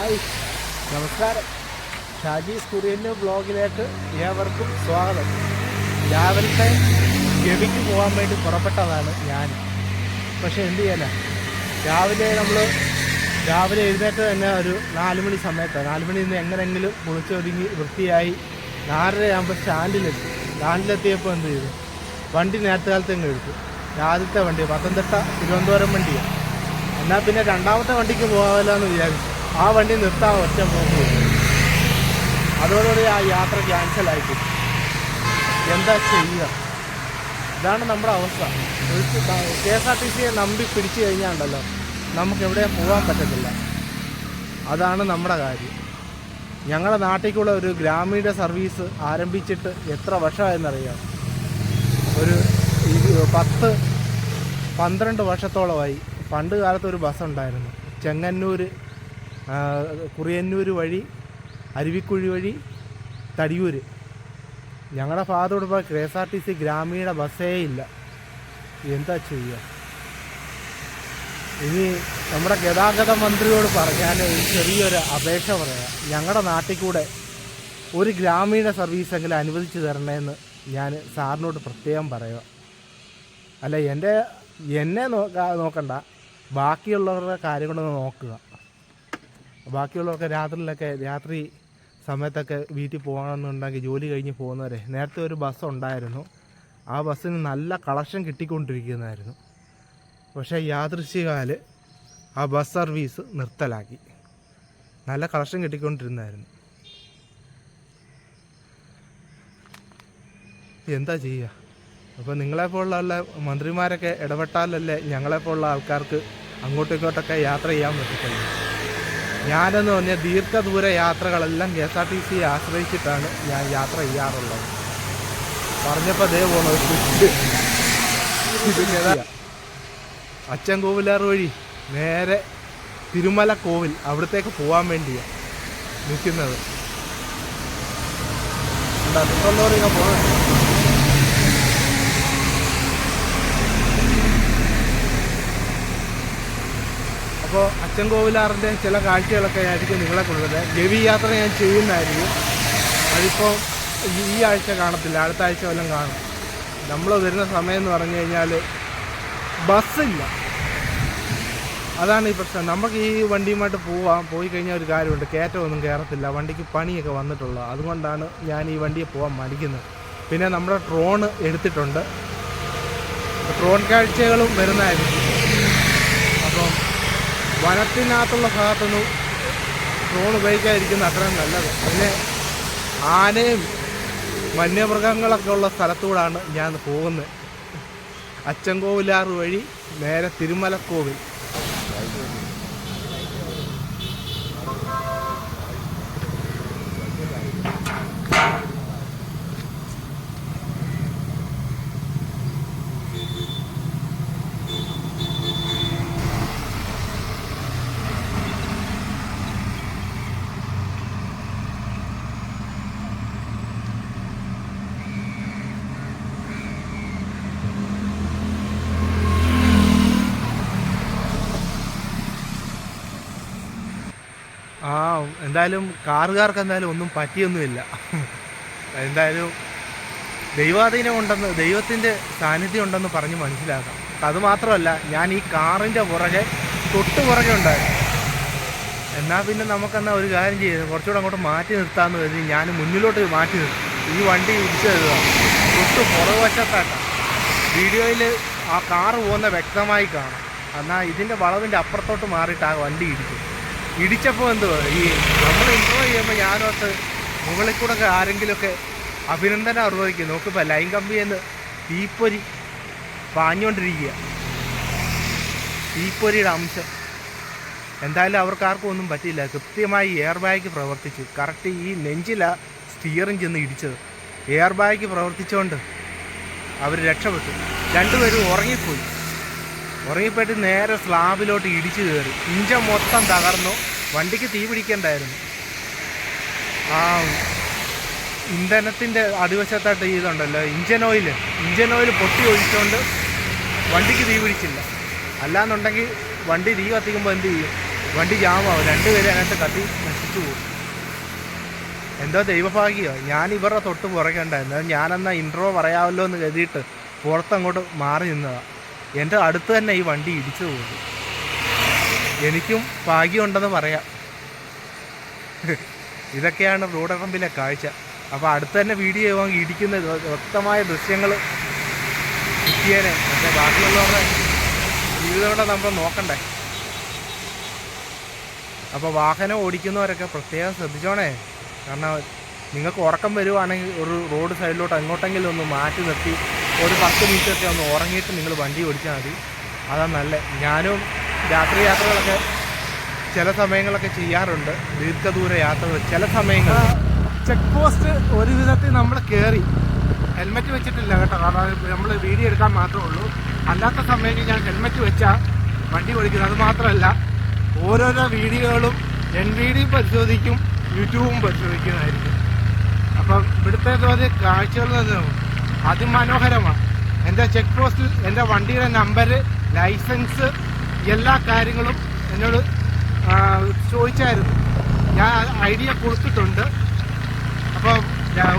Hi. നമസ്കാരം. ഷാജീസ് കുര്യന്റെ ബ്ലോഗിലേക്ക് ഏവർക്കും സ്വാഗതം. രാവിലത്തെ ഗവിക്ക് പോകാൻ വേണ്ടി പുറപ്പെട്ടതാണ് ഞാൻ. പക്ഷേ എന്ത് ചെയ്യാനാ? രാവിലെ നമ്മൾ രാവിലെ എഴുന്നേറ്റ് തന്നെ ഒരു നാല് മണി സമയത്ത് നാല് മണി നിന്ന് എങ്ങനെയെങ്കിലും കുളിച്ചൊരുങ്ങി വൃത്തിയായി നാലരയാകുമ്പോൾ സ്റ്റാൻഡിലെത്തി. സ്റ്റാൻഡിലെത്തിയപ്പോൾ എന്ത് ചെയ്തു? വണ്ടി നേരത്തെ കാലത്ത് തന്നെ എടുത്തു. ആദ്യത്തെ വണ്ടി പത്തനംതിട്ട തിരുവനന്തപുരം വണ്ടിയാണ്. എന്നാൽ പിന്നെ രണ്ടാമത്തെ വണ്ടിക്ക് പോകാമല്ലോ എന്ന് വിചാരിച്ചു. ആ വണ്ടി നിർത്താൻ ഒറ്റ പോകും അതോടുകൂടി ആ യാത്ര ക്യാൻസലായിട്ട് എന്താ ചെയ്യുക? ഇതാണ് നമ്മുടെ അവസ്ഥ. കെ എസ് ആർ ടി സിയെ നമ്പി പിടിച്ചു കഴിഞ്ഞാൽ ഉണ്ടല്ലോ നമുക്ക് എവിടെയും പോകാൻ പറ്റത്തില്ല. അതാണ് നമ്മുടെ കാര്യം. ഞങ്ങളുടെ നാട്ടിലേക്കുള്ള ഒരു ഗ്രാമീണ സർവീസ് ആരംഭിച്ചിട്ട് എത്ര വർഷമായെന്നറിയാം. ഒരു പത്ത് പന്ത്രണ്ട് വർഷത്തോളമായി. പണ്ട് കാലത്ത് ഒരു ബസ് ഉണ്ടായിരുന്നു ചെങ്ങന്നൂർ കുറിയന്നൂർ വഴി അരുവിക്കുഴി വഴി തടിയൂർ ഞങ്ങളുടെ ഭാഗത്തോട് ഇപ്പോൾ K S R T C ഗ്രാമീണ ബസ്സേ ഇല്ല. എന്താ ചെയ്യുക ഇനി നമ്മുടെ ഗതാഗത മന്ത്രിയോട് പറയാൻ ചെറിയൊരു അപേക്ഷ പറയാം. ഞങ്ങളുടെ നാട്ടിൽ കൂടെ ഒരു ഗ്രാമീണ സർവീസെങ്കിലും അനുവദിച്ചു തരണമെന്ന് ഞാൻ സാറിനോട് പ്രത്യേകം പറയുക അല്ല എന്റെ എന്നെ നോക്കാ നോക്കണ്ട. ബാക്കിയുള്ളവരുടെ കാര്യങ്ങളൊന്ന് നോക്കുക. ബാക്കിയുള്ളവർക്ക് രാത്രിയിലൊക്കെ രാത്രി സമയത്തൊക്കെ വീട്ടിൽ പോകണമെന്നുണ്ടെങ്കിൽ ജോലി കഴിഞ്ഞ് പോകുന്നവരെ. നേരത്തെ ഒരു ബസ് ഉണ്ടായിരുന്നു. ആ ബസ്സിന് നല്ല കളക്ഷൻ കിട്ടിക്കൊണ്ടിരിക്കുന്നതായിരുന്നു. പക്ഷേ യാദൃശ്യകാൽ ആ ബസ് സർവീസ് നിർത്തലാക്കി. നല്ല കളക്ഷൻ കിട്ടിക്കൊണ്ടിരുന്നായിരുന്നു എന്താ ചെയ്യുക? അപ്പോൾ നിങ്ങളെപ്പോലുള്ള മന്ത്രിമാരൊക്കെ ഇടപെട്ടാലല്ലേ ഞങ്ങളെപ്പോലുള്ള ആൾക്കാർക്ക് അങ്ങോട്ടും ഇങ്ങോട്ടൊക്കെ യാത്ര ചെയ്യാൻ പറ്റത്തുള്ളൂ. ഞാനെന്ന് പറഞ്ഞ ദീർഘദൂര യാത്രകളെല്ലാം K S R T C ആശ്രയിച്ചിട്ടാണ് ഞാൻ യാത്ര ചെയ്യാറുള്ളത്. പറഞ്ഞപ്പോൾ അതേ പോണത് അച്ഛൻ കോവിലാർ വഴി നേരെ തിരുമല കോവിൽ അവിടത്തേക്ക് പോകാൻ വേണ്ടിയാണ് നിൽക്കുന്നത് അടുത്തുള്ളവരിങ്ങനെ പോകുന്നത് അപ്പോൾ അച്ഛൻ കോവിലാറിന്റെ ചില കാഴ്ചകളൊക്കെ ആയിരിക്കും നിങ്ങളെ കൊണ്ടുവരുന്നത്. ഗവി യാത്ര ഞാൻ ചെയ്യുന്നതായിരിക്കും. അതിപ്പോൾ ഈ- ആഴ്ച കാണത്തില്ല അടുത്ത ആഴ്ച വല്ലതും കാണും. നമ്മൾ വരുന്ന സമയം എന്ന് പറഞ്ഞു കഴിഞ്ഞാൽ ബസ്സില്ല. അതാണ് ഈ പ്രശ്നം. നമുക്ക് ഈ വണ്ടിയുമായിട്ട് പോവാം. പോയി കഴിഞ്ഞാൽ ഒരു കാര്യമുണ്ട്. കയറ്റമൊന്നും കയറത്തില്ല. വണ്ടിക്ക് പണിയൊക്കെ വന്നിട്ടുള്ളത് അതുകൊണ്ടാണ് ഞാൻ ഈ വണ്ടിയെ പോകാൻ മടിക്കുന്നത്. പിന്നെ നമ്മുടെ ഡ്രോൺ എടുത്തിട്ടുണ്ട്. ഡ്രോൺ കാഴ്ചകളും വരുന്നതായിരിക്കും. വനത്തിനകത്തുള്ള ഭാഗത്തൊന്നും ഡ്രോൺ ഉപയോഗിക്കാതിരിക്കുന്ന അത്രയും നല്ലത്. പിന്നെ ആനയും വന്യമൃഗങ്ങളൊക്കെ ഉള്ള സ്ഥലത്തൂടാണ് ഞാൻ പോകുന്നത്. അച്ചൻകോവിലാറ് വഴി നേരെ തിരുമലക്കോവിൽ ആ എന്തായാലും കാറുകാർക്ക് എന്തായാലും ഒന്നും പറ്റിയൊന്നുമില്ല. എന്തായാലും ദൈവാധീനം ഉണ്ടെന്ന് ദൈവത്തിന്റെ സാന്നിധ്യം ഉണ്ടെന്ന് പറഞ്ഞ് മനസ്സിലാക്കാം. അതുമാത്രമല്ല ഞാൻ ഈ കാറിന്റെ പുറകെ തൊട്ട് പുറകെ ഉണ്ടായിരുന്നു. എന്നാൽ പിന്നെ നമുക്കെന്നാൽ ഒരു കാര്യം ചെയ്യുന്നത് കുറച്ചുകൂടെ അങ്ങോട്ട് മാറ്റി നിർത്താമെന്ന് കരുതി ഞാൻ മുന്നിലോട്ട് മാറ്റി നിർത്തി ഈ വണ്ടി ഇടിച്ചത് തൊട്ട് പുറകുവശത്തായിട്ടാണ് വീഡിയോയിൽ ആ കാറ് പോകുന്ന വ്യക്തമായി കാണാം. എന്നാൽ ഇതിന്റെ വളവിന്റെ അപ്പുറത്തോട്ട് മാറിയിട്ട് ആ വണ്ടി ഇടിച്ചു ഇടിച്ചപ്പോൾ എന്തുവാ? ഈ നമ്മൾ ഇൻട്രോ ചെയ്യുമ്പോൾ ഞാനോട്ട് മുകളിൽ കൂടെ ആരെങ്കിലുമൊക്കെ അഭിനന്ദനം അറിയിക്കും നോക്കിപ്പോൾ ലൈൻ കമ്പിയെന്ന് തീപ്പൊരി പാഞ്ഞുകൊണ്ടിരിക്കുക തീപ്പൊരിയുടെ അംശം. എന്തായാലും അവർക്ക് ആർക്കും ഒന്നും പറ്റിയില്ല. കൃത്യമായി എയർ ബാഗ് പ്രവർത്തിച്ചു. കറക്റ്റ് ഈ നെഞ്ചിലാണ് സ്റ്റിയറിംഗ് ചെന്ന് ഇടിച്ചത്. എയർ ബാഗ് പ്രവർത്തിച്ചുകൊണ്ട് അവർ രക്ഷപ്പെട്ടു. രണ്ടുപേരും ഉറങ്ങിപ്പോയി. ഉറങ്ങിപ്പോയിട്ട് നേരെ സ്ലാബിലോട്ട് ഇടിച്ചു കയറി. ഇഞ്ച മൊത്തം തകർന്നു. വണ്ടിക്ക് തീ പിടിക്കണ്ടായിരുന്നു. ആ ഇന്ധനത്തിന്റെ അടിവശത്തായിട്ട് ഇതുണ്ടല്ലോ ഇഞ്ചൻ ഓയിൽ. ഇഞ്ചൻ ഓയിൽ പൊട്ടി ഒഴിച്ചുകൊണ്ട് വണ്ടിക്ക് തീ പിടിച്ചില്ല. അല്ലാന്നുണ്ടെങ്കിൽ വണ്ടി തീ കത്തിക്കുമ്പോൾ എന്ത് ചെയ്യും? വണ്ടി ജാമാവും. രണ്ടുപേരും അതിനകത്ത് കത്തി നശിച്ചു പോകും. എന്തോ ദൈവഭാഗ്യോ? ഞാൻ ഇവരുടെ തൊട്ട് പുറകെ ഉണ്ടായിരുന്നു. ഞാനെന്നാ ഇൻട്രോ പറയാമല്ലോ എന്ന് കരുതിയിട്ട് പുറത്തങ്ങോട്ട് മാറി നിന്നതാ. എന്റെ അടുത്ത് തന്നെ ഈ വണ്ടി ഇടിച്ചു പോകുന്നു. എനിക്കും ഭാഗ്യമുണ്ടെന്ന് പറയാം. ഇതൊക്കെയാണ് റോഡറമ്പിലെ കാഴ്ച. അപ്പോൾ അടുത്ത് തന്നെ വീഡിയോ ചെയ്യുവാണെങ്കിൽ ഇടിക്കുന്ന വ്യ- വ്യക്തമായ ദൃശ്യങ്ങൾ കിട്ടിയേനെ. പക്ഷേ ബാക്കിയുള്ളവരുടെ ജീവിതം നമ്മൾ നോക്കണ്ടേ? അപ്പോൾ വാഹനം ഓടിക്കുന്നവരൊക്കെ പ്രത്യേകം ശ്രദ്ധിച്ചോണേ. കാരണം നിങ്ങൾക്ക് ഉറക്കം വരുവാണെങ്കിൽ ഒരു റോഡ് സൈഡിലോട്ട് അങ്ങോട്ടെങ്കിലും ഒന്ന് മാറ്റി നിർത്തി. ഒരു പത്ത് മിനിറ്റൊക്കെ ഒന്ന് ഉറങ്ങിയിട്ട് നിങ്ങൾ വണ്ടി ഓടിച്ചാൽ മതി. അതാണ് നല്ല. ഞാനും രാത്രി യാത്രകളൊക്കെ ചില സമയങ്ങളൊക്കെ ചെയ്യാറുണ്ട്. ദീർഘദൂര യാത്രകൾ ചില സമയങ്ങൾ ചെക്ക് പോസ്റ്റ് ഒരു വിധത്തിൽ നമ്മൾ കയറി ഹെൽമെറ്റ് വെച്ചിട്ടില്ല കേട്ടോ. കാരണം നമ്മൾ വീഡിയോ എടുക്കാൻ മാത്രമേ ഉള്ളൂ. അല്ലാത്ത സമയത്ത് ഞാൻ ഹെൽമെറ്റ് വെച്ചാൽ വണ്ടി ഓടിക്കുന്നത്. അത് മാത്രമല്ല ഓരോരോ വീഡിയോകളും എൻ വീഡിയും പരിശോധിക്കും യൂട്യൂബും പരിശോധിക്കുന്നതായിരിക്കും. അപ്പം ഇവിടുത്തെ കാഴ്ചകൾ എന്ന് അതിമനോഹരമാണ് എന്റെ ചെക്ക് പോസ്റ്റിൽ എന്റെ വണ്ടിയുടെ നമ്പർ ലൈസൻസ് എല്ലാ കാര്യങ്ങളും എന്നോട് ചോദിച്ചായിരുന്നു. ഞാൻ ഐഡിയ കൊടുത്തിട്ടുണ്ട്. അപ്പോൾ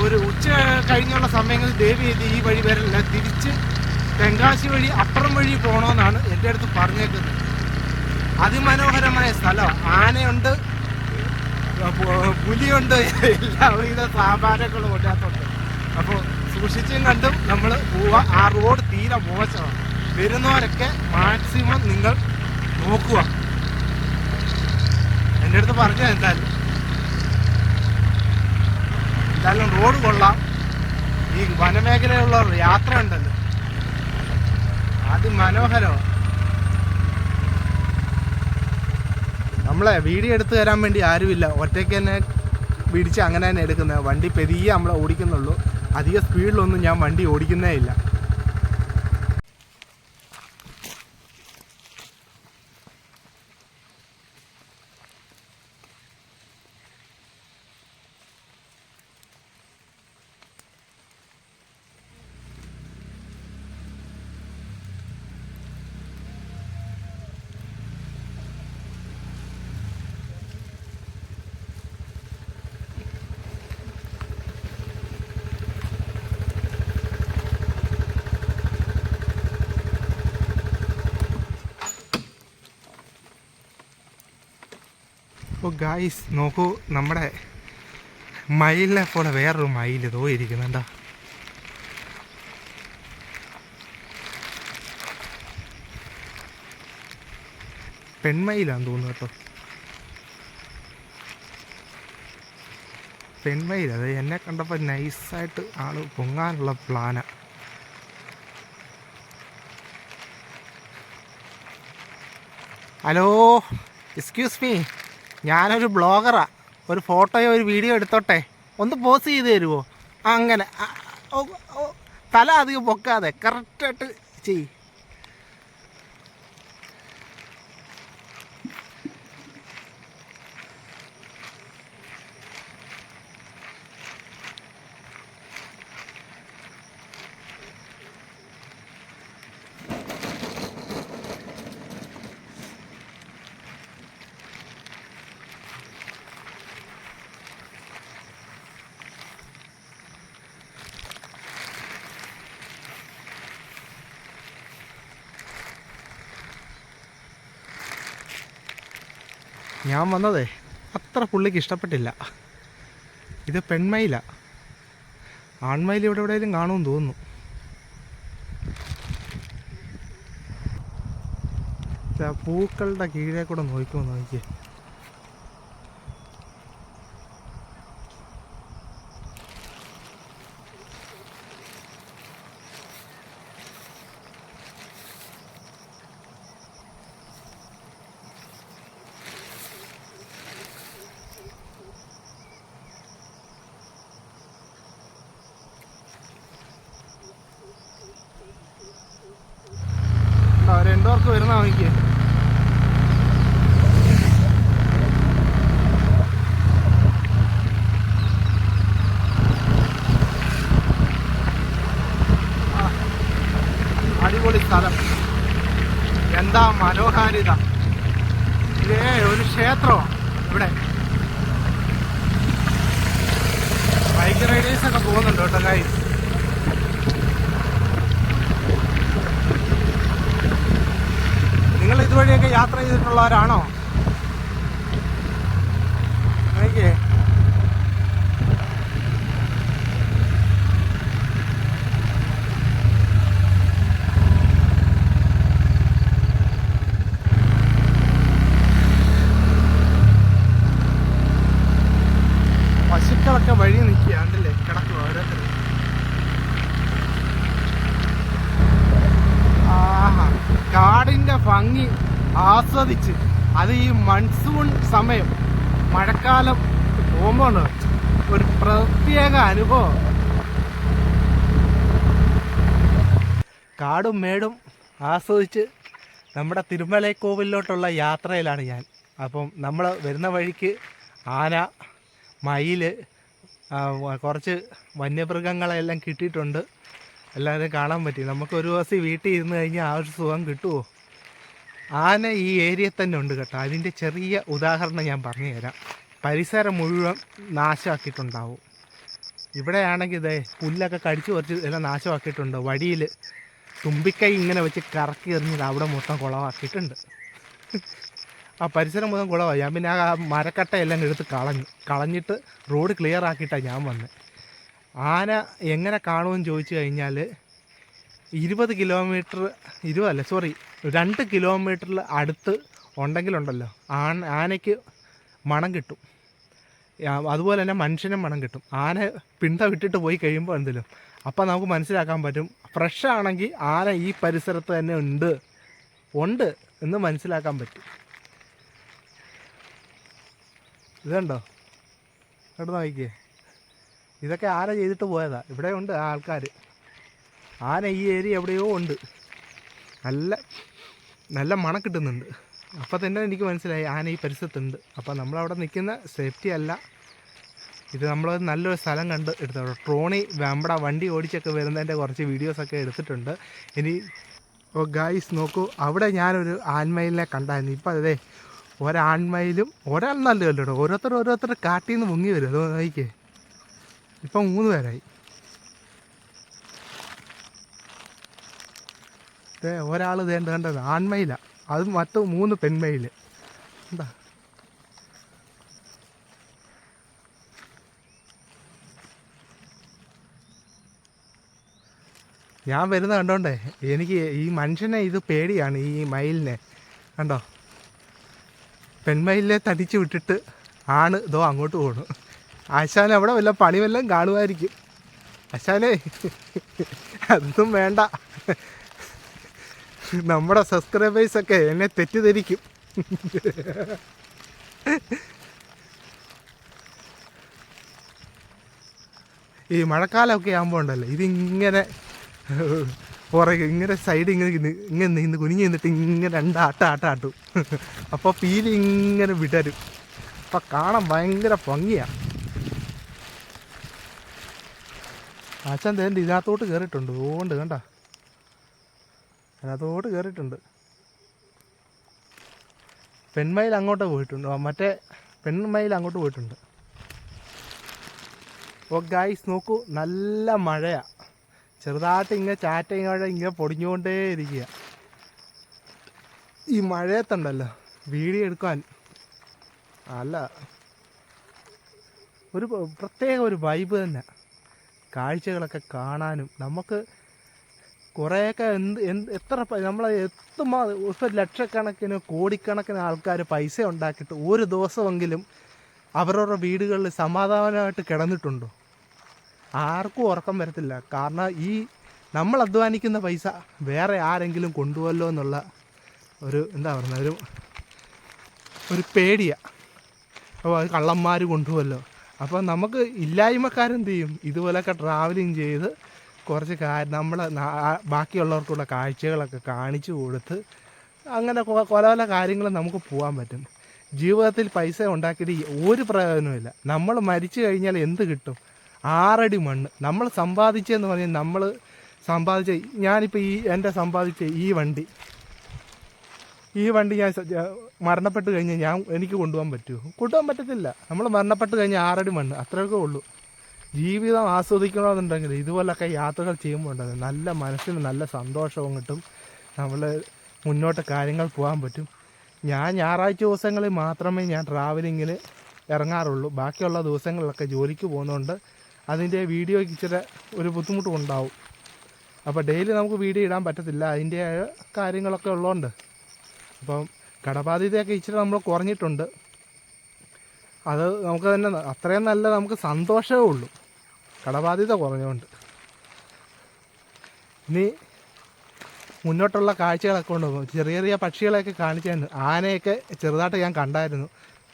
ഒരു ഉച്ച കഴിഞ്ഞുള്ള സമയങ്ങളിൽ ദേവി ചെയ്ത് ഈ വഴി വരില്ല തിരിച്ച് തെങ്കാശി വഴി അപ്പുറം വഴി പോകണമെന്നാണ് എന്റെ അടുത്ത് പറഞ്ഞേക്കുന്നത്. അതിമനോഹരമായ സ്ഥലമാണ് ആനയുണ്ട് പുലിയുണ്ട് എല്ലാവിധ സാമാനങ്ങളും ഇതിനകത്തുണ്ട് അപ്പോൾ സൂക്ഷിച്ചും കണ്ടും നമ്മൾ പോവുക ആ റോഡ് തീരെ മോശമാണ്. വരുന്നവരൊക്കെ മാക്സിമം നിങ്ങൾ നോക്കുക. എന്റെ അടുത്ത് പറഞ്ഞാൽ എന്തായാലും. എന്തായാലും റോഡ് കൊള്ളാം. ഈ വനമേഖലയുള്ള യാത്ര ഉണ്ടല്ലോ. അത് മനോഹരമാണ് നമ്മളെ വീഡിയോ എടുത്തു തരാൻ വേണ്ടി ആരുമില്ല. ഒറ്റയ്ക്ക് തന്നെ പിടിച്ച് അങ്ങനെ തന്നെ എടുക്കുന്നത്. വണ്ടി പെരിയെ നമ്മളെ ഓടിക്കുന്നുള്ളൂ. അധിക സ്പീഡിലൊന്നും ഞാൻ വണ്ടി ഓടിക്കുന്നേ ഇല്ല. അപ്പോൾ ഗായ്സ് നോക്കൂ നമ്മുടെ മയിലിനെ പോലെ വേറൊരു മയിൽ ഇതോ ഇരിക്കുന്നുണ്ടോ. പെൺമയിലാന്ന് തോന്നുന്നു കേട്ടോ. പെൺമയിൽ അത് എന്നെ കണ്ടപ്പോൾ നൈസായിട്ട് ആൾ പൊങ്ങാനുള്ള പ്ലാന ഹലോ എക്സ്ക്യൂസ് മീ ഞാനൊരു ബ്ലോഗറാ. ഒരു ഫോട്ടോയോ ഒരു വീഡിയോ എടുത്തോട്ടെ? ഒന്ന് പോസ് ചെയ്ത് തരുമോ അങ്ങനെ. തല അധികം പൊക്കാതെ. കറക്റ്റായിട്ട് ചെയ് ഞാൻ വന്നതേ അത്ര പുള്ളിക്ക് ഇഷ്ടപ്പെട്ടില്ല. ഇത് പെൺമയില. ആൺമയിൽ ഇവിടെ എവിടെയെങ്കിലും കാണുമെന്ന് തോന്നുന്നു. പൂക്കളുടെ കീഴേ കൂടെ നോക്കുമോ നോക്കിയേ ഉണ്ടോ രണ്ടുപേർക്ക് വരുന്ന നോക്കിയേ ആ, അടിപൊളി സ്ഥലം എന്താ മനോഹാരിത ഇതേ ഒരു ക്ഷേത്രം ഇവിടെ ബൈക്ക് റൈഡേഴ്സൊക്കെ പോകുന്നുണ്ട് കേട്ടോ കായ് നിങ്ങൾ ഇതുവഴിയൊക്കെ യാത്ര ചെയ്തിട്ടുള്ളവരാണോ? നോക്കിയേ പശുക്കളൊക്കെ വഴി നിൽക്കുക കണ്ടില്ലേ കിടക്കുക ഓരോരുത്തർ ആഹാ കാടിന്റെ ഭംഗി ആസ്വദിച്ച് അത് ഈ മൺസൂൺ സമയം മഴക്കാലം പോകുമ്പോൾ ഒരു പ്രത്യേക അനുഭവം. കാടും മേടും ആസ്വദിച്ച് നമ്മുടെ തിരുമലൈക്കോവിലോട്ടുള്ള യാത്രയിലാണ് ഞാൻ. അപ്പം നമ്മൾ വരുന്ന വഴിക്ക് ആന മയിൽ കുറച്ച് വന്യമൃഗങ്ങളെല്ലാം കിട്ടിയിട്ടുണ്ട്. എല്ലാവരും കാണാൻ പറ്റി. നമുക്ക് ഒരു ദിവസം വീട്ടിൽ ഇരുന്ന് കഴിഞ്ഞാൽ ആ ഒരു സുഖം കിട്ടുമോ ആന ഈ ഏരിയയിൽ തന്നെ ഉണ്ട് കേട്ടോ. അതിന്റെ ചെറിയ ഉദാഹരണം ഞാൻ പറഞ്ഞു തരാം പരിസരം മുഴുവൻ നാശമാക്കിയിട്ടുണ്ടാവും. ഇവിടെയാണെങ്കിൽ ഇതേ പുല്ലൊക്കെ കടിച്ച് കുറച്ച് എല്ലാം നാശമാക്കിയിട്ടുണ്ട്. വഴിയിൽ തുമ്പിക്കൈ ഇങ്ങനെ വെച്ച് കറക്കി എറിഞ്ഞത് അവിടെ മൊത്തം കുളമാക്കിയിട്ടുണ്ട്. ആ പരിസരം മൊത്തം കുളമായി. ഞാൻ പിന്നെ ആ മരക്കട്ടയെല്ലാം എടുത്ത് കളഞ്ഞു. കളഞ്ഞിട്ട് റോഡ് ക്ലിയർ ആക്കിയിട്ടാണ് ഞാൻ വന്നത് ആന എങ്ങനെ കാണുമെന്ന് ചോദിച്ചു കഴിഞ്ഞാൽ ഇരുപത് കിലോമീറ്റർ ഇരുപതല്ല സോറി രണ്ട് കിലോമീറ്ററിൽ അടുത്ത് ഉണ്ടെങ്കിലുണ്ടല്ലോ. ആന ആനയ്ക്ക് മണം കിട്ടും. അതുപോലെ തന്നെ മനുഷ്യനും മണം കിട്ടും. ആന പിണ്ട വിട്ടിട്ട് പോയി കഴിയുമ്പോൾ എന്തെങ്കിലും. അപ്പം നമുക്ക് മനസ്സിലാക്കാൻ പറ്റും ഫ്രഷ് ആണെങ്കിൽ ആന ഈ പരിസരത്ത് തന്നെ ഉണ്ട്. ഉണ്ട് എന്ന് മനസ്സിലാക്കാൻ പറ്റും. ഇതുണ്ടോ? ഇവിടെ നോക്കിയേ ഇതൊക്കെ ആന ചെയ്തിട്ട് പോയതാ. ഇവിടെ ഉണ്ട് ആൾക്കാർ ആന ഈ ഏരിയ എവിടെയോ ഉണ്ട്. നല്ല നല്ല മണം കിട്ടുന്നുണ്ട്. അപ്പോൾ തന്നെ എനിക്ക് മനസ്സിലായി ആന ഈ പരിസരത്തുണ്ട്. അപ്പോൾ നമ്മളവിടെ നിൽക്കുന്ന സേഫ്റ്റി അല്ല. ഇത് നമ്മൾ നല്ലൊരു സ്ഥലം കണ്ട് എടുത്തോ ട്രോണി നമ്മുടെ വണ്ടി ഓടിച്ചൊക്കെ വരുന്നതിന്റെ കുറച്ച് വീഡിയോസൊക്കെ എടുത്തിട്ടുണ്ട്. ഇനി ഓ ഗായ്സ് നോക്കൂ അവിടെ ഞാനൊരു ആൺമയിലിനെ കണ്ടായിരുന്നു. ഇപ്പം അതെ ഒരാൺമയിലും ഒരാൾ നല്ല കേട്ടോ ഓരോരുത്തർ ഓരോരുത്തർ കാട്ടിൽ നിന്ന് മുങ്ങി വരും. അതോ നോക്കിക്കേ ഇപ്പം മൂന്ന് പേരായി. ഒരാൾ ഇതേണ്ട കണ്ടത് ആൺമയില. അത് മറ്റു മൂന്ന് പെൺമയിൽ എന്താ? ഞാൻ വരുന്ന കണ്ടോണ്ടേ? എനിക്ക് ഈ മനുഷ്യനെ ഇത് പേടിയാണ് ഈ മയിലിനെ. കണ്ടോ? പെൺമയിലിനെ തടിച്ചു വിട്ടിട്ട് ആണ് ഇതോ അങ്ങോട്ട് പോണു ആശാൻ അവിടെ വല്ല പണി വല്ലതും കാണുമായിരിക്കും. ആശാനേ അതൊന്നും വേണ്ട. നമ്മുടെ സബ്സ്ക്രൈബേഴ്സ് ഒക്കെ എന്നെ തെറ്റിദ്ധരിക്കും. ഈ മഴക്കാലമൊക്കെ ആകുമ്പോൾ ഉണ്ടല്ലോ ഇതിങ്ങനെ പുറകെ ഇങ്ങനെ സൈഡ് ഇങ്ങനെ ഇങ്ങനെ നിന്ന് കുനിഞ്ഞ് നിന്നിട്ട് ഇങ്ങനെ രണ്ട് ആട്ട ആട്ട ആട്ടും. അപ്പോൾ പീലി ഇങ്ങനെ വിടരും. അപ്പം കാണാൻ ഭയങ്കര ഭംഗിയാണ് അച്ഛൻ തേന്റെ ഇതിനകത്തോട്ട് കയറിയിട്ടുണ്ട് ഓണ്ട് കണ്ട. അതിനകത്തോട്ട് കയറിയിട്ടുണ്ട്. പെൺമയിൽ അങ്ങോട്ട് പോയിട്ടുണ്ട്. മറ്റേ പെൺമയിൽ അങ്ങോട്ട് പോയിട്ടുണ്ട്. ഓ ഗായ്സ് നോക്കൂ നല്ല മഴയാ. ചെറുതായിട്ട് ഇങ്ങനെ ചാറ്റ മഴ ഇങ്ങനെ പൊടിഞ്ഞുകൊണ്ടേ ഇരിക്കുക. ഈ മഴയത്തുണ്ടല്ലോ വീഡിയോ എടുക്കാൻ. അല്ല ഒരു പ്രത്യേക ഒരു വൈബ് തന്നെ. കാഴ്ചകളൊക്കെ കാണാനും നമുക്ക് കുറേയൊക്കെ എന്ത് എന്ത് എത്ര നമ്മൾ എത്തുമ്പോൾ എത്തുമാ ഇപ്പം ലക്ഷക്കണക്കിന് കോടിക്കണക്കിന് ആൾക്കാർ പൈസ ഉണ്ടാക്കിയിട്ട് ഒരു ദിവസമെങ്കിലും അവരവരുടെ വീടുകളിൽ സമാധാനമായിട്ട് കിടന്നിട്ടുണ്ടോ? ആർക്കും ഉറക്കം വരത്തില്ല. കാരണം ഈ നമ്മൾ അധ്വാനിക്കുന്ന പൈസ വേറെ ആരെങ്കിലും കൊണ്ടുപോകല്ലോ എന്നുള്ള ഒരു എന്താ പറയുക ഒരു ഒരു പേടിയാണ് അപ്പോൾ അത് കള്ളന്മാർ കൊണ്ടുപോകല്ലോ അപ്പോൾ നമുക്ക് ഇല്ലായ്മക്കാരെന്ത് ചെയ്യും? ഇതുപോലൊക്കെ ട്രാവലിങ് ചെയ്ത് കുറച്ച് കാ നമ്മൾ ബാക്കിയുള്ളവർക്കുള്ള കാഴ്ചകളൊക്കെ കാണിച്ചു കൊടുത്ത് അങ്ങനെ കൊല പല കാര്യങ്ങളും നമുക്ക് പോകാൻ പറ്റും. ജീവിതത്തിൽ പൈസ ഉണ്ടാക്കിയിട്ട് ഒരു പ്രയോജനമില്ല നമ്മൾ മരിച്ചു കഴിഞ്ഞാൽ എന്ത് കിട്ടും? ആറടി മണ്ണ്. നമ്മൾ സമ്പാദിച്ചതെന്ന് പറഞ്ഞാൽ നമ്മൾ സമ്പാദിച്ച ഞാനിപ്പോൾ ഈ എന്റെ സമ്പാദിച്ച ഈ വണ്ടി. ഈ വണ്ടി ഞാൻ മരണപ്പെട്ട് കഴിഞ്ഞാൽ ഞാൻ എനിക്ക് കൊണ്ടുപോകാൻ പറ്റുമോ? കൊണ്ടുപോകാൻ പറ്റത്തില്ല. നമ്മൾ മരണപ്പെട്ട് കഴിഞ്ഞാൽ ആറടി മണ്ണ്. അത്രയൊക്കെ ഉള്ളൂ. ജീവിതം ആസ്വദിക്കണമെന്നുണ്ടെങ്കിൽ ഇതുപോലൊക്കെ യാത്രകൾ ചെയ്യുമ്പോൾ നല്ല മനസ്സിന് നല്ല സന്തോഷവും കിട്ടും. നമ്മൾ മുന്നോട്ട് കാര്യങ്ങൾ പോകാൻ പറ്റും. ഞാൻ ഞായറാഴ്ച ദിവസങ്ങളിൽ മാത്രമേ ഞാൻ ട്രാവലിങ്ങിൽ ഇറങ്ങാറുള്ളൂ. ബാക്കിയുള്ള ദിവസങ്ങളിലൊക്കെ ജോലിക്ക് പോകുന്നതുകൊണ്ട് അതിന്റെ വീഡിയോയ്ക്ക് ഇച്ചിരി ഒരു ബുദ്ധിമുട്ടും ഉണ്ടാവും. അപ്പോൾ ഡെയിലി നമുക്ക് വീഡിയോ ഇടാൻ പറ്റത്തില്ല. അതിന്റെ കാര്യങ്ങളൊക്കെ ഉള്ളതുകൊണ്ട്. അപ്പം കടബാധ്യതയൊക്കെ ഇച്ചിരി നമ്മൾ കുറഞ്ഞിട്ടുണ്ട്. അത് നമുക്ക് തന്നെ അത്രയും നല്ല നമുക്ക് സന്തോഷമേ ഉള്ളൂ. കടബാധ്യത കുറഞ്ഞുകൊണ്ട്. ഇനി മുന്നോട്ടുള്ള കാഴ്ചകളൊക്കെ ഉണ്ട് ചെറിയ ചെറിയ പക്ഷികളെയൊക്കെ കാണിച്ചായിരുന്നു ആനയൊക്കെ ചെറുതായിട്ട് ഞാൻ കണ്ടായിരുന്നു.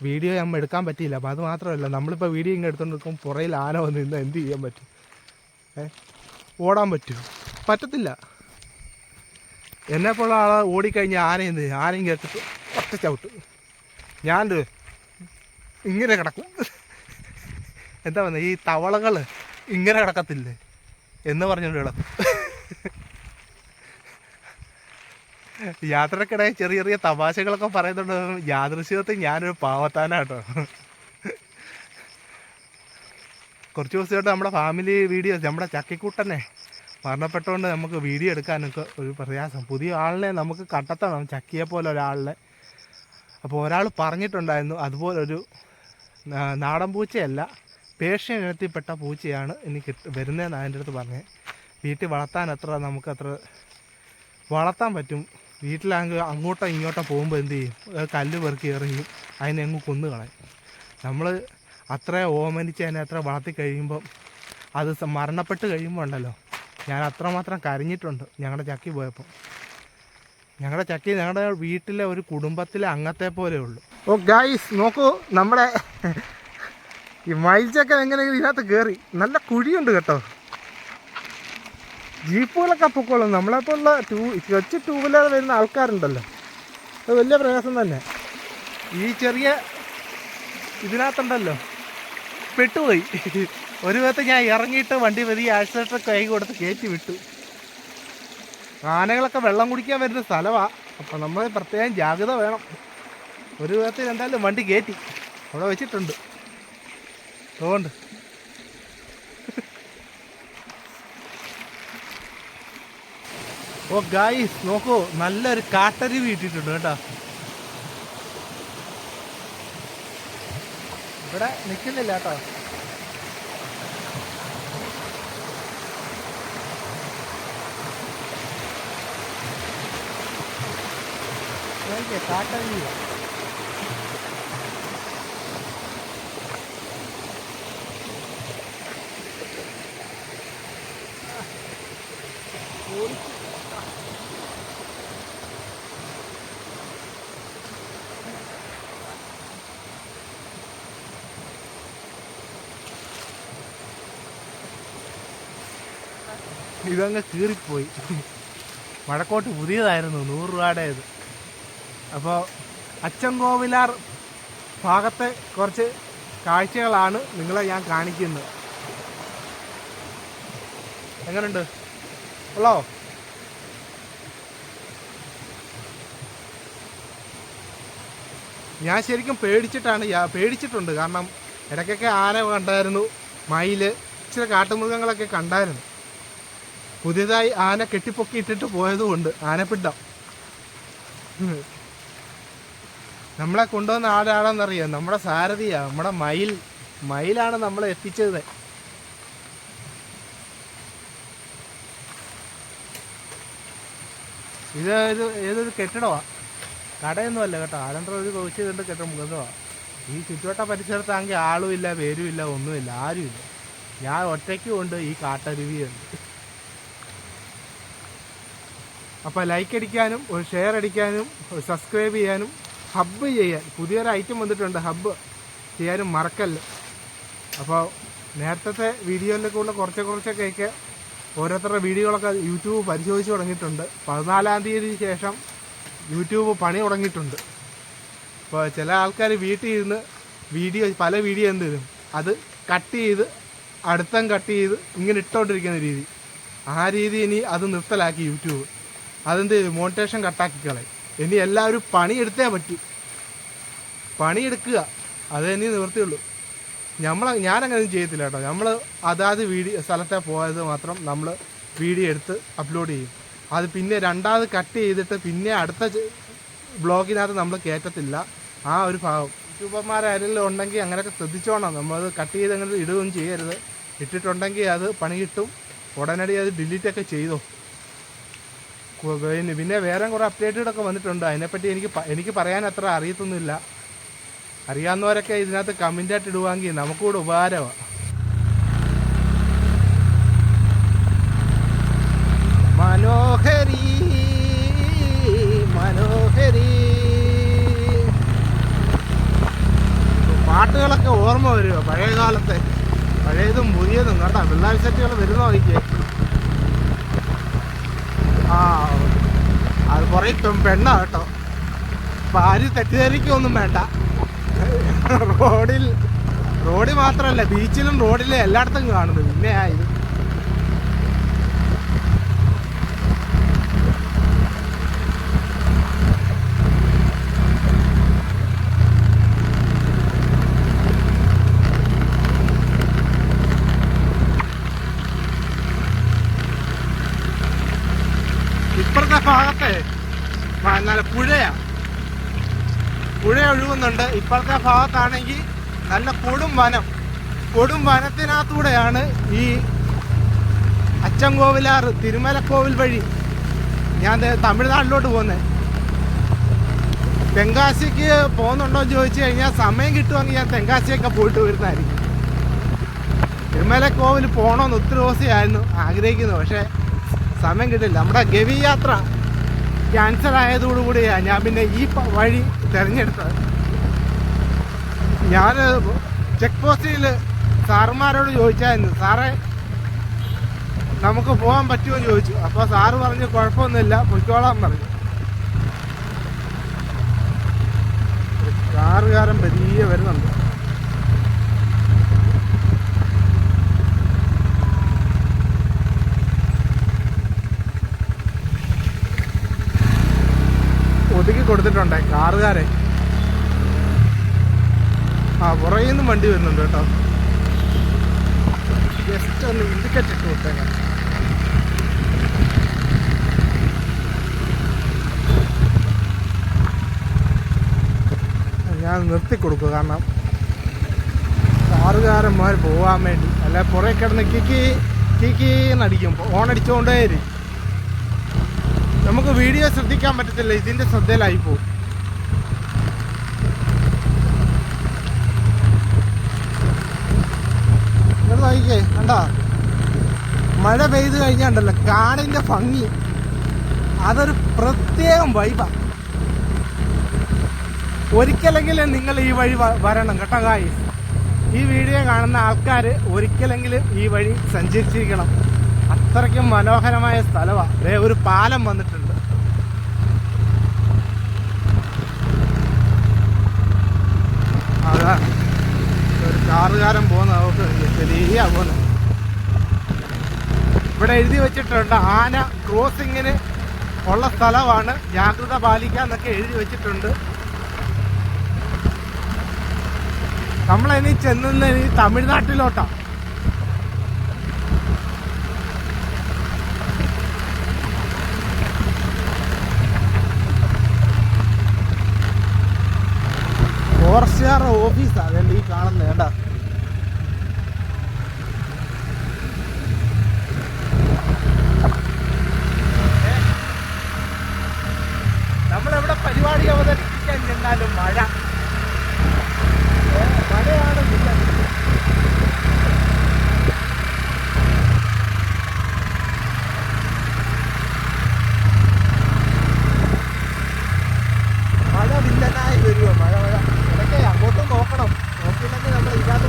വീഡിയോ നമ്മൾ എടുക്കാൻ പറ്റിയില്ല. അപ്പോൾ അത് മാത്രമല്ല നമ്മളിപ്പോൾ വീഡിയോ ഇങ്ങനെ എടുത്തുകൊണ്ടിരിക്കും പുറയിൽ ആന വന്ന് നിന്ന് എന്ത് ചെയ്യാൻ പറ്റും? ഓടാൻ പറ്റുമോ? പറ്റത്തില്ല. എന്നെപ്പോലുള്ള ആളെ ഓടിക്കഴിഞ്ഞാൽ ആന എന്ത് ആനയും കേട്ടിട്ട് ഒറ്റ ചവിട്ട്. ഞാൻ ഇങ്ങനെ കിടക്കും. എന്താ പറയുക ഈ തവളകൾ ഇങ്ങനെ കിടക്കത്തില്ലേ? എന്ന് പറഞ്ഞുകൊണ്ട് കിടക്കും. യാത്രക്കിടെ ചെറിയ ചെറിയ തമാശകളൊക്കെ പറയുന്നുണ്ട്. യാദൃശ്യത്തിൽ ഞാനൊരു പാവത്താനാട്ടോ. കുറച്ച് ദിവസമായിട്ട് നമ്മുടെ ഫാമിലി വീഡിയോ നമ്മുടെ ചക്കിക്കൂട്ടനെ മരണപ്പെട്ടുകൊണ്ട് നമുക്ക് വീഡിയോ എടുക്കാനൊക്കെ ഒരു പ്രയാസം. പുതിയ ആളിനെ നമുക്ക് കണ്ടെത്തണം. ചക്കിയെ പോലെ ഒരാളിനെ. അപ്പോൾ ഒരാൾ പറഞ്ഞിട്ടുണ്ടായിരുന്നു അതുപോലൊരു നാടൻ പൂച്ചയല്ല. പേർഷ്യൻ ഇനത്തിൽപ്പെട്ട പൂച്ചയാണ് കിട്ട വരുന്നതെന്ന് അതിന്റെ അടുത്ത് പറഞ്ഞത് വീട്ടിൽ വളർത്താൻ അത്ര നമുക്ക് വളർത്താൻ പറ്റും. വീട്ടിലാണെങ്കിൽ അങ്ങോട്ടോ ഇങ്ങോട്ടോ പോകുമ്പോൾ എന്ത് ചെയ്യും? കല്ല് പെറുക്കി എറിയും അതിനെ അങ്ങ് കൊന്നു കളയും. നമ്മൾ അത്ര ഓമനിച്ച് അതിനെ അത്ര വളർത്തി കഴിയുമ്പം അത് മരണപ്പെട്ട് കഴിയുമ്പോൾ ഉണ്ടല്ലോ. ഞാൻ അത്രമാത്രം കരഞ്ഞിട്ടുണ്ട് ഞങ്ങളുടെ ചക്കി പോയപ്പോൾ ഞങ്ങളുടെ ചക്കി ഞങ്ങളുടെ വീട്ടിലെ ഒരു കുടുംബത്തിലെ അംഗത്തെ പോലെ ഉള്ളൂ. ഓ ഗായ്സ് നോക്കൂ നമ്മുടെ ഈ മൈൽച്ചൊക്കെ എങ്ങനെയെങ്കിലും ഇതിനകത്ത് കയറി നല്ല കുഴിയുണ്ട് കേട്ടോ. ജീപ്പുകളൊക്കെ പൊക്കോളും. നമ്മളെപ്പോലുള്ള ടൂ കൊച്ചു ടൂ വീലർ വരുന്ന ആൾക്കാരുണ്ടല്ലോ. അത് വലിയ പ്രയാസം തന്നെ. ഈ ചെറിയ ഇതിനകത്തുണ്ടല്ലോ. പെട്ടുപോയി. ഒരു വിധത്ത് ഞാൻ ഇറങ്ങിയിട്ട് വണ്ടി വലിയ ആക്സിഡന്റ് കൈ കൊടുത്ത് കയറ്റി വിട്ടു. ആനകളൊക്കെ വെള്ളം കുടിക്കാൻ വരുന്ന സ്ഥലമാണ് അപ്പോൾ നമ്മൾ പ്രത്യേകം ജാഗ്രത വേണം. ഒരു വിധത്തിൽ എന്തായാലും വണ്ടി കയറ്റി. അവിടെ വെച്ചിട്ടുണ്ട്. അതുകൊണ്ട്. ഓ ഗായ്സ് നോക്കൂ നല്ലൊരു കാട്ടരി വീട്ടിട്ടുണ്ട് കേട്ടോ. ഇവിടെ നിൽക്കുന്നില്ല കേട്ടോ. നോക്കിയേ, ഇതങ്ങ് കീറിപ്പോയി. വടക്കോട്ട് പുതിയതായിരുന്നു നൂറ് രൂപയുടേത് അപ്പോൾ അച്ചൻകോവിലാർ ഭാഗത്തെ കുറച്ച് കാഴ്ചകളാണ് നിങ്ങളെ ഞാൻ കാണിക്കുന്നത്. എങ്ങനെയുണ്ട് ഉള്ളോ? ഞാൻ ശരിക്കും പേടിച്ചിട്ടാണ് പേടിച്ചിട്ടുണ്ട്. കാരണം ഇടയ്ക്കൊക്കെ ആന കണ്ടായിരുന്നു മയിൽ ഇച്ചിരി കാട്ടുമൃഗങ്ങളൊക്കെ കണ്ടായിരുന്നു. പുതിയതായി ആന കെട്ടിപ്പൊക്കി ഇട്ടിട്ട് പോയതുകൊണ്ട് ആനപ്പിണ്ടം. ഉം. നമ്മളെ കൊണ്ടുവന്ന ആരാണെന്നറിയാം? നമ്മുടെ സാരഥിയാ. നമ്മുടെ മയിൽ. മയിലാണ് നമ്മളെ എത്തിച്ചത്. ഇത് ഇത് ഏതൊരു കെട്ടിടമാണ് കടയൊന്നുമല്ല കേട്ടോ. ആലന്തര ഒരു കൊച്ചു കണ്ട് കെട്ടിടം മുഖമാണ് ഈ ചുറ്റുവട്ട പരിസരത്താണെങ്കിൽ ആളുമില്ല പേരുമില്ല ഒന്നുമില്ല ആരുമില്ല. ഞാൻ ഒറ്റയ്ക്കും ഉണ്ട് ഈ കാട്ടരുവിയുണ്ട്. അപ്പോൾ ലൈക്ക് അടിക്കാനും ഒരു ഷെയർ അടിക്കാനും ഒരു സബ്സ്ക്രൈബ് ചെയ്യാനും ഹബ്ബ് ചെയ്യാൻ. പുതിയൊരു ഐറ്റം വന്നിട്ടുണ്ട് ഹബ്ബ് ചെയ്യാനും മറക്കല്ല. അപ്പോൾ നേരത്തെ വീഡിയോയിലൊക്കെ ഉള്ള കുറച്ച് കുറച്ചൊക്കെ ഓരോരുത്തരുടെ വീഡിയോകളൊക്കെ യൂട്യൂബ് പരിശോധിച്ച് തുടങ്ങിയിട്ടുണ്ട്. പതിനാലാം തീയതി ശേഷം യൂട്യൂബ് പണി തുടങ്ങിയിട്ടുണ്ട്. അപ്പോൾ ചില ആൾക്കാർ വീട്ടിൽ ഇരുന്ന് വീഡിയോ പല വീഡിയോ എന്ത് തരും അത് കട്ട് ചെയ്ത് അടുത്തം കട്ട് ചെയ്ത് ഇങ്ങനെ ഇട്ടുകൊണ്ടിരിക്കുന്ന രീതി. ആ രീതി ഇനി അത് നിർത്തലാക്കി യൂട്യൂബ്. അതെന്ത് ചെയ്തു? മോണിറ്റേഷൻ കട്ടാക്കി കളയും. ഇനി എല്ലാവരും പണിയെടുത്തേ പറ്റൂ. പണിയെടുക്കുക. അത് തന്നെ നിവൃത്തിയുള്ളൂ. നമ്മൾ ഞാനങ്ങനെ ചെയ്യത്തില്ല കേട്ടോ. നമ്മൾ അതാത് വീഡിയോ സ്ഥലത്തെ പോയത് മാത്രം നമ്മൾ വീഡിയോ എടുത്ത് അപ്ലോഡ് ചെയ്യും. അത് പിന്നെ രണ്ടാമത് കട്ട് ചെയ്തിട്ട് പിന്നെ അടുത്ത ബ്ലോഗിനകത്ത് നമ്മൾ കയറ്റത്തില്ല ആ ഒരു ഭാഗം യൂട്യൂബർമാരാരെങ്കിലും ഉണ്ടെങ്കിൽ അങ്ങനെയൊക്കെ ശ്രദ്ധിച്ചോണം. നമ്മളത് കട്ട് ചെയ്ത് അങ്ങനെ ഇടുകയും ചെയ്യരുത്. ഇട്ടിട്ടുണ്ടെങ്കിൽ അത് പണി കിട്ടും. ഉടനടി അത് ഡിലീറ്റൊക്കെ ചെയ്തോ. പിന്നെ വേറെ കുറേ അപ്ഡേറ്റുകളൊക്കെ വന്നിട്ടുണ്ട്. അതിനെപ്പറ്റി എനിക്ക് എനിക്ക് പറയാൻ അത്ര അറിയത്തൊന്നുമില്ല. അറിയാവുന്നവരൊക്കെ ഇതിനകത്ത് കമന്റായിട്ട് ഇടുവാങ്കിൽ നമുക്കൂടെ ഉപകാരമാണ് മനോഹരി മനോഹരി. പാട്ടുകളൊക്കെ ഓർമ്മ വരിക പഴയ കാലത്തെ പഴയതും പുതിയതും. കേട്ടോ പിള്ളേർ സെറ്റുകൾ വരുന്ന നോക്കിയേ ആ അത് കുറേ പെണ്ണാ കേട്ടോ. അപ്പൊ ആരും തെറ്റിദ്ധരിക്കൊന്നും വേണ്ട. റോഡിൽ റോഡിൽ മാത്രമല്ല ബീച്ചിലും റോഡിലും എല്ലായിടത്തും കാണുന്നു. പിന്നെ ആയിരുന്നു ഇപ്പുറത്തെ ഭാഗത്തെ ആ, നല്ല പുഴയാണ് പുഴ ഒഴുകുന്നുണ്ട്. ഇപ്പോഴത്തെ ഭാഗത്താണെങ്കിൽ നല്ല കൊടും വനം. കൊടും വനത്തിനകത്തൂടെയാണ് ഈ അച്ചൻകോവിലാർ തിരുമലക്കോവിൽ വഴി ഞാൻ തമിഴ്നാട്ടിലോട്ട് പോകുന്നത്. തെങ്കാശിക്ക് പോകുന്നുണ്ടോ എന്ന് ചോദിച്ചു കഴിഞ്ഞാൽ സമയം കിട്ടുമെങ്കിൽ ഞാൻ തെങ്കാശിയൊക്കെ പോയിട്ട് വരുന്നതായിരിക്കും. തിരുമലക്കോവിൽ പോകണമെന്ന് ഒത്തിരി ദിവസമായിരുന്നു ആഗ്രഹിക്കുന്നത്. പക്ഷേ സമയം കിട്ടില്ല. നമ്മുടെ ഗവി യാത്ര ക്യാൻസൽ ആയതോടുകൂടിയാണ് ഞാൻ പിന്നെ ഈ വഴി തിരഞ്ഞെടുത്തത്. ഞാൻ ചെക്ക് പോസ്റ്റിൽ സാറുമാരോട് ചോദിച്ചായിരുന്നു സാറേ നമുക്ക് പോകാൻ പറ്റുമോ? ചോദിച്ചു. അപ്പോൾ സാറ് പറഞ്ഞു കുഴപ്പമൊന്നുമില്ല പൊയ്ക്കോളാൻ പറഞ്ഞു. കാറുകാരൻ വലിയ വരുന്നുണ്ട്. കൊടുത്തിട്ടുണ്ട് കാറുകാരെ. ആ പുറകിൽ നിന്നും വണ്ടി വരുന്നുണ്ട് കേട്ടോ. ജസ്റ്റ് ഒന്ന് ഇൻഡിക്കേറ്റ് ഇട്ട് വിട്ടേക്കാം ഞാൻ നിർത്തി കൊടുക്കും കാരണം കാറുകാരന്മാർ പോകാൻ വേണ്ടി. അല്ല പുറകെ കിടന്ന് കിക്കി കിക്കി എന്നടിക്കും ഓണടിച്ചോണ്ടേ ഇരിക്കും നമുക്ക് വീഡിയോ ശ്രദ്ധിക്കാൻ പറ്റത്തില്ല. ഇതിന്റെ ശ്രദ്ധയിലായി പോകും. മഴ പെയ്ത് കഴിഞ്ഞാണ്ടല്ലോ കാടിന്റെ ഭംഗി. അതൊരു പ്രത്യേകം വൈബാ ഒരിക്കലെങ്കിലും നിങ്ങൾ ഈ വഴി വരണം കേട്ടോ ഈ വീഡിയോ കാണുന്ന ആൾക്കാര് ഒരിക്കലെങ്കിലും ഈ വഴി സഞ്ചരിച്ചിരിക്കണം. അത്രയ്ക്കും മനോഹരമായ സ്ഥലമാണ് ഒരു പാലം വന്നിട്ടുണ്ട്. അതാ ഒരു കാറുകാരൻ പോകുന്ന നമുക്ക് ശരിയാ പോകുന്നത് ഇവിടെ എഴുതി വെച്ചിട്ടുണ്ട് ആന ക്രോസിങ്ങിന് ഉള്ള സ്ഥലമാണ്. ജാഗ്രത പാലിക്കാന്നൊക്കെ എഴുതി വെച്ചിട്ടുണ്ട്. നമ്മളിനി ചെന്നുന്ന ഈ തമിഴ്നാട്ടിലോട്ടാ ഫോറസ്റ്റുകാരുടെ ഓഫീസാ. അതല്ല ഈ കാണുന്നത് വേണ്ട നമ്മളെവിടെ പരിപാടി അവതരിപ്പിക്കാൻ ചെന്നാലും മഴ. മഴയാണ് വില്ലൻ. മഴ വില്ലനായി വരുമോ മഴ മഴ ഇടയ്ക്ക് അങ്ങോട്ടും നോക്കണം നോക്കിയില്ലെങ്കിൽ നമ്മൾ ഇതിനകത്ത്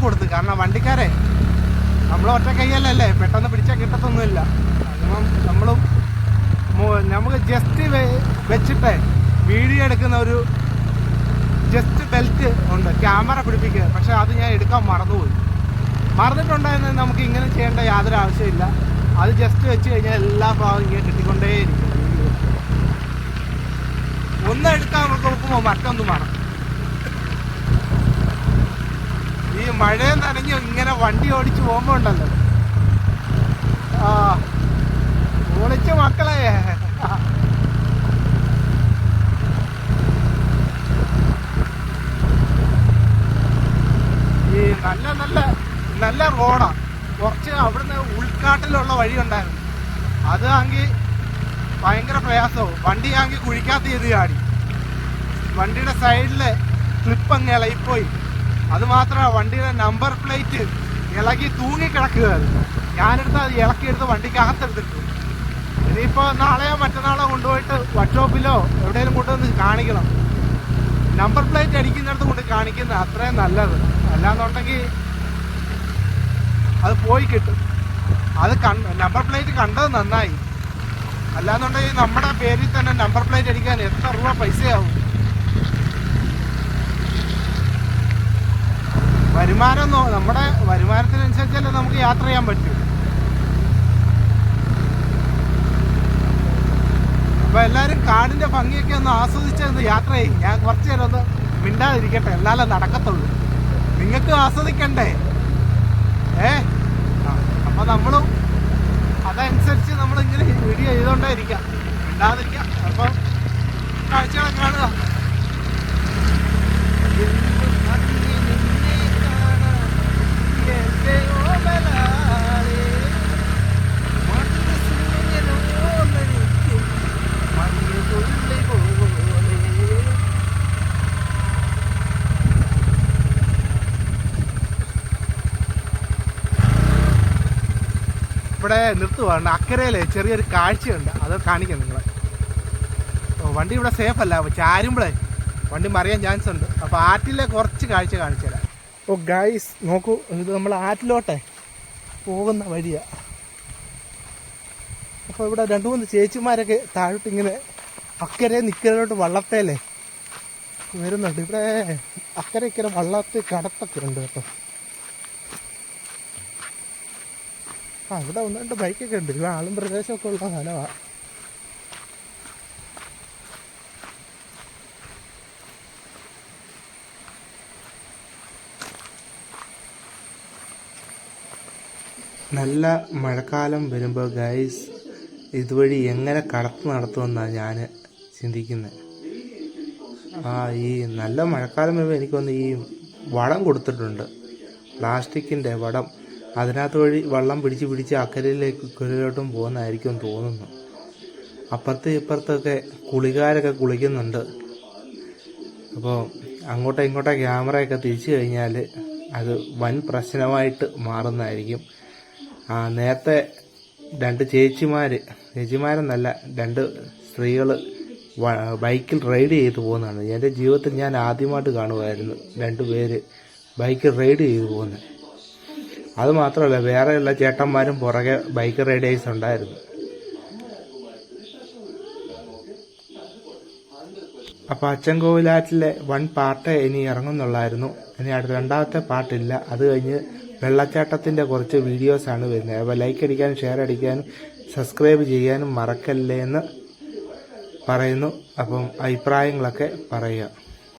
കൊടുത്ത് കാരണം വണ്ടിക്കാരെ നമ്മൾ ഒറ്റ കൈയല്ലല്ലേ പെട്ടെന്ന് പിടിച്ചാൽ കിട്ടത്തൊന്നുമില്ല അപ്പം നമ്മളും മു- നമുക്ക് ജസ്റ്റ് വെച്ചിട്ട് വീഡിയോ എടുക്കുന്ന ഒരു ജസ്റ്റ് ബെൽറ്റ് ഉണ്ട് ക്യാമറ പിടിപ്പിക്കുക പക്ഷെ അത് ഞാൻ എടുക്കാൻ മറന്നുപോയി മറന്നിട്ടുണ്ടായിരുന്നെങ്കിൽ നമുക്ക് ഇങ്ങനെ ചെയ്യേണ്ട യാതൊരു ആവശ്യമില്ല അത് ജസ്റ്റ് വെച്ച് കഴിഞ്ഞാൽ എല്ലാ ഭാഗവും ഇങ്ങനെ കിട്ടിക്കൊണ്ടേയിരിക്കും ഒന്ന് എടുക്കാൻ നമുക്ക് നോക്കുമ്പോൾ മറ്റൊന്നും വേണം ഈ മഴയെ നനഞ്ഞ് ഇങ്ങനെ പോകുമ്പോ ഉണ്ടല്ലോ. ആ ഒളിച്ച മക്കളെ. ഈ നല്ല നല്ല നല്ല റോഡാ. കുറച്ച് അവിടുന്ന് ഉൾക്കാട്ടിലുള്ള വഴി ഉണ്ടായിരുന്നു. അത് ആണെങ്കിൽ ഭയങ്കര പ്രയാസവും. വണ്ടി ആണെങ്കിൽ കുഴിക്കാത്ത ചെയ്ത് ചാടി. വണ്ടിയുടെ സൈഡിൽ ക്ലിപ്പ് അങ്ങ് ഇളകിപ്പോയി അത് മാത്രമാണ് വണ്ടിയുടെ നമ്പർ പ്ലേറ്റ് ഇളകി തൂങ്ങി കിടക്കുകയായിരുന്നു. ഞാനെടുത്ത് അത് ഇളക്കിയെടുത്ത് വണ്ടിക്കകത്തെടുത്തിട്ടു. ഇനിയിപ്പോൾ നാളെയോ മറ്റന്നാളോ കൊണ്ടുപോയിട്ട് വർക്ക്ഷോപ്പിലോ എവിടെയെങ്കിലും കൊണ്ടുവന്ന് കാണിക്കണം. നമ്പർ പ്ലേറ്റ് അടിക്കുന്നിടത്ത് കൊണ്ട് കാണിക്കുന്ന അത്രയും നല്ലത്. അല്ലാന്നുണ്ടെങ്കിൽ അത് പോയി കിട്ടും. അത് നമ്പർ പ്ലേറ്റ് കണ്ടത് നന്നായി. അല്ലാന്നുണ്ടെങ്കിൽ നമ്മുടെ പേരിൽ തന്നെ നമ്പർ പ്ലേറ്റ് അടിക്കാൻ എത്ര രൂപ പൈസയാവും? വരുമാനം നമ്മുടെ വരുമാനത്തിനനുസരിച്ചല്ലേ നമുക്ക് യാത്ര ചെയ്യാൻ പറ്റൂ. അപ്പൊ എല്ലാരും കാടിന്റെ ഭംഗിയൊക്കെ ഒന്ന് ആസ്വദിച്ചൊന്ന് യാത്ര ചെയ്യും. ഞാൻ കുറച്ച് നേരം ഒന്ന് മിണ്ടാതിരിക്കട്ടെ. എന്നാലേ നടക്കത്തുള്ളൂ. നിങ്ങൾക്ക് ആസ്വദിക്കണ്ടേ? ഏ? ആ, അപ്പൊ നമ്മളും അതനുസരിച്ച് നമ്മൾ ഇങ്ങനെ വീഡിയോ ചെയ്തോണ്ടേ ഇരിക്കാം. മിണ്ടാതിരിക്കാം. അപ്പൊ കാഴ്ചകളെ കാണുക എന്ത് ഭംഗി നിന്നെ കാണാൻ, എന്റെ ഓമലാളേ. മഞ്ഞ സൂര്യനോ നനിക്കും, മഞ്ഞുതുള്ളി പോലെ. ഇവിടെ നിർത്തുവാണ്. അക്കരയിലെ ചെറിയൊരു കാഴ്ചയുണ്ട്. അത് കാണിക്കാം നിങ്ങളെ. വണ്ടി ഇവിടെ സേഫ് അല്ല. ചാരുമ്പോഴേ വണ്ടി മറിയാൻ ചാൻസ് ഉണ്ട്. അപ്പോൾ ആറ്റിലെ കുറച്ച് കാഴ്ച കാണിച്ചു തരാം ഓ ഗൈസ് നോക്കൂ ഇത് നമ്മൾ ആറ്റിലോട്ടെ പോകുന്ന വഴിയാ. അപ്പോൾ ഇവിടെ രണ്ട് മൂന്ന് ചേച്ചിമാരൊക്കെ താഴോട്ട് ഇങ്ങനെ അക്കരെ നിക്കരോട്ട് വള്ളത്തേലേ വരുന്നുണ്ട്. ഇവിടെ അക്കരെ ഇക്കരെ വള്ളത്ത് കടത്തൊക്കെ ഉണ്ട് കേട്ടോ. ആ ഇവിടെ ഒന്ന് രണ്ട് ബൈക്കൊക്കെ ഉണ്ട്. ഇവിടെ ആളും പ്രദേശമൊക്കെ ഉള്ള സ്ഥലമാണ് നല്ല മഴക്കാലം വരുമ്പോൾ ഗൈസ് ഇതുവഴി എങ്ങനെ കടത്ത് നടത്തുമെന്നാണ് ഞാൻ ചിന്തിക്കുന്നത് ആ ഈ നല്ല മഴക്കാലം വരുമ്പോൾ എനിക്കൊന്ന് ഈ വടം കൊടുത്തിട്ടുണ്ട്. പ്ലാസ്റ്റിക്കിന്റെ വടം. അതിനകത്ത് വഴി വെള്ളം പിടിച്ച് പിടിച്ച് അക്കരയിലേക്ക് കുരലോട്ടും പോകുന്നതായിരിക്കും തോന്നുന്നു. അപ്പുറത്ത് ഇപ്പുറത്തൊക്കെ കുളികാരൊക്കെ കുളിക്കുന്നുണ്ട്. അപ്പോൾ അങ്ങോട്ടോ ഇങ്ങോട്ടോ ക്യാമറയൊക്കെ തിരിച്ചു കഴിഞ്ഞാൽ അത് വൻ പ്രശ്നമായിട്ട് മാറുന്നതായിരിക്കും. ആ നേരത്തെ രണ്ട് ചേച്ചിമാർ ചേച്ചിമാരെന്നല്ല രണ്ട് സ്ത്രീകൾ ബൈക്കിൽ റൈഡ് ചെയ്ത് പോകുന്നതാണ്. എന്റെ ജീവിതത്തിൽ ഞാൻ ആദ്യമായിട്ട് കാണുമായിരുന്നു രണ്ട് പേര് ബൈക്കിൽ റൈഡ് ചെയ്ത് പോകുന്നത് അത് മാത്രമല്ല വേറെയുള്ള ചേട്ടന്മാരും പുറകെ ബൈക്ക് റൈഡേഴ്സ് ഉണ്ടായിരുന്നു. അപ്പോൾ അച്ചൻകോവിലാറ്റിലെ വൺ പാർട്ട് ഇനി ഇറങ്ങുന്നുള്ളായിരുന്നു. ഇനി അടുത്ത രണ്ടാമത്തെ പാർട്ടില്ല. അത് കഴിഞ്ഞ് വെള്ളച്ചാട്ടത്തിന്റെ കുറച്ച് വീഡിയോസാണ് വരുന്നത്. അപ്പോൾ ലൈക്ക് അടിക്കാനും ഷെയർ അടിക്കാനും സബ്സ്ക്രൈബ് ചെയ്യാനും മറക്കല്ലേ എന്ന് പറയുന്നു. അപ്പം അഭിപ്രായങ്ങളൊക്കെ പറയുക.